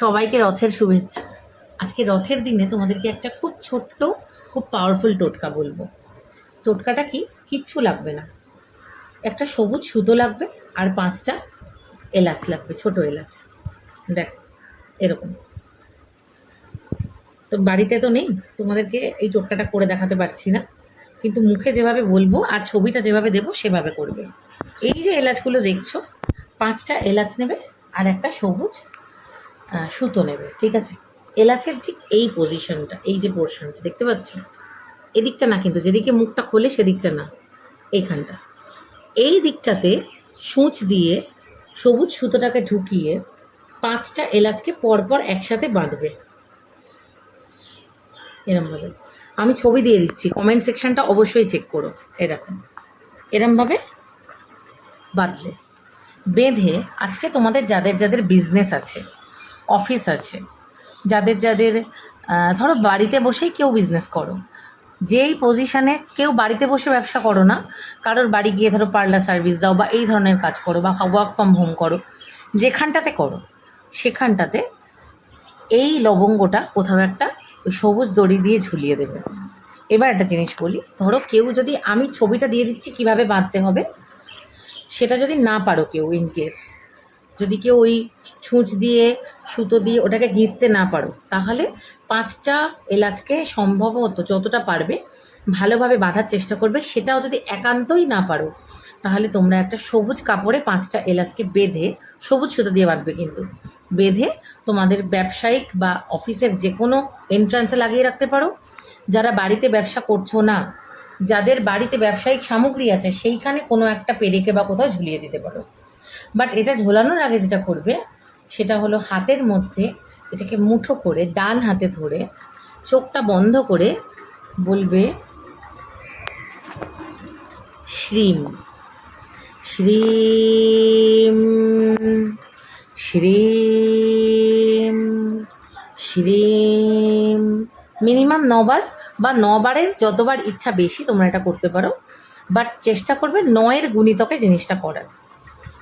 সবাইকে রথের শুভেচ্ছা। আজকে রথের দিনে তোমাদেরকে একটা খুব ছোট্ট, খুব পাওয়ারফুল টোটকা বলব। টোটকাটা কি? কিচ্ছু লাগবে না। একটা সবুজ সুতো লাগবে আর পাঁচটা এলাচ লাগবে, ছোট এলাচ। দেখ, এরকম। তো বাড়িতে তো নেই, তোমাদেরকে এই টোটকাটা করে দেখাতে পারছি না। কিন্তু মুখে যেভাবে বলব আর ছবিটা যেভাবে দেবো, সেভাবে করবে। এই যে এলাচগুলো দেখছ, পাঁচটা এলাচ নেবে আর একটা সবুজ সুতো নেবে, ঠিক আছে? এলাচের ঠিক এই পজিশনটা এই যে পোর্শনটা দেখতে পাচ্ছ? এদিকটা না, কিন্তু যেদিকে মুখটা খোলে সেদিকটা না, এইখানটা। এই দিকটাতে সূচ দিয়ে সবুজ সুতোটাকে ঢুকিয়ে পাঁচটা এলাচকে পরপর একসাথে বাঁধবে। এরমভাবে আমি ছবি দিয়ে দিচ্ছি কমেন্ট সেকশনটা অবশ্যই চেক করো। এ দেখো এরমভাবে বাঁধলে। বেঁধে আজকে তোমাদের যাদের যাদের বিজনেস আছে অফিস আছে। যাদের যাদের ধরো বাড়িতে বসেই কেউ বিজনেস করো। যেই পজিশানে কেউ বাড়িতে বসে ব্যবসা করো না, কারোর বাড়ি গিয়ে ধরো পার্লার সার্ভিস দাও বা এই ধরনের কাজ করো বা ওয়ার্ক ফ্রম হোম করো, যেখানটাতে করো, সেখানটাতে এই লবঙ্গটা কোথাও একটা সবুজ দড়ি দিয়ে ঝুলিয়ে দেবে। এবার একটা জিনিস বলি, ধরো কেউ যদি আমি ছবিটা দিয়ে দিচ্ছি কীভাবে বাঁধতে হবে, সেটা যদি না পারো কেউ ইন কেস যদি কেউ ওই ছুঁচ দিয়ে, সুতো দিয়ে ওটাকে ঘিরতে না পারো, তাহলে পাঁচটা এলাচকে সম্ভবত যতটা পারবে ভালোভাবে বাঁধার চেষ্টা করবে, সেটাও যদি একান্তই না পারো, তাহলে তোমরা একটা সবুজ কাপড়ে পাঁচটা এলাচকে বেঁধে, সবুজ সুতো দিয়ে বাঁধবে কিন্তু। বেঁধে তোমাদের ব্যবসায়িক বা অফিসের যে কোনো এন্ট্রান্সে লাগিয়ে রাখতে পারো। যারা বাড়িতে ব্যবসা করছ না, যাদের বাড়িতে ব্যবসায়িক সামগ্রী আছে, সেইখানে কোনো একটা পেরেকে বা কোথাও ঝুলিয়ে দিতে পারো। বাট এটা ঝোলানোর আগে যেটা করবে, সেটা হলো হাতের মধ্যে এটাকে মুঠো করে ডান হাতে ধরে চোখটা বন্ধ করে বলবে শ্রীম। শ্রীম শ্রীম শ্রীম। মিনিমাম নবার বা নবারের যতবার ইচ্ছা বেশি তোমরা এটা করতে পারো। বাট চেষ্টা করবে নয়ের গুণিতকে জিনিসটা করার।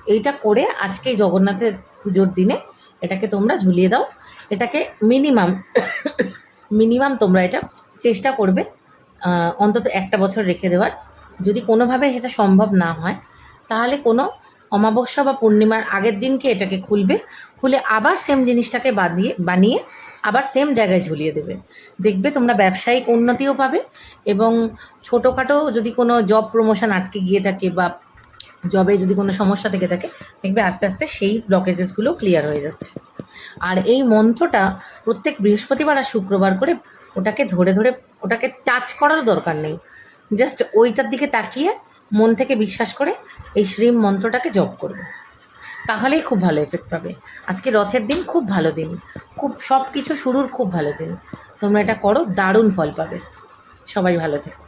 এইটা করে আজকে জগন্নাথের পুজোর দিনে এটাকে তোমরা ঝুলিয়ে দাও। এটাকে মিনিমাম মিনিমাম তোমরা এটা চেষ্টা করবে অন্তত একটা বছর রেখে দেওয়ার। যদি কোনোভাবে সেটা সম্ভব না হয়, তাহলে কোনো অমাবস্যা বা পূর্ণিমার আগের দিনকে এটাকে খুলবে, খুলে আবার সেম জিনিসটাকে বানিয়ে বানিয়ে আবার সেম জায়গায় ঝুলিয়ে দেবে। দেখবে তোমরা ব্যবসায়িক উন্নতিও পাবে এবং ছোটোখাটো যদি কোনো জব প্রমোশন আটকে গিয়ে থাকে বা জবে যদি কোনো সমস্যা থেকে থাকে, দেখবে আস্তে আস্তে সেই ব্লকেজেসগুলো ক্লিয়ার হয়ে যাচ্ছে। আর এই মন্ত্রটা প্রত্যেক বৃহস্পতিবার আর শুক্রবার করে ওটাকে ধরে ধরে, ওটাকে টাচ করারও দরকার নেই। জাস্ট ওইটার দিকে তাকিয়ে মন থেকে বিশ্বাস করে এই শ্রীম মন্ত্রটাকে জপ করবে। তাহলেই খুব ভালো এফেক্ট পাবে। আজকে রথের দিন খুব ভালো দিন। খুব সব কিছু শুরুর খুব ভালো দিন। তোমরা এটা করো, দারুণ ফল পাবে। সবাই ভালো থেকো।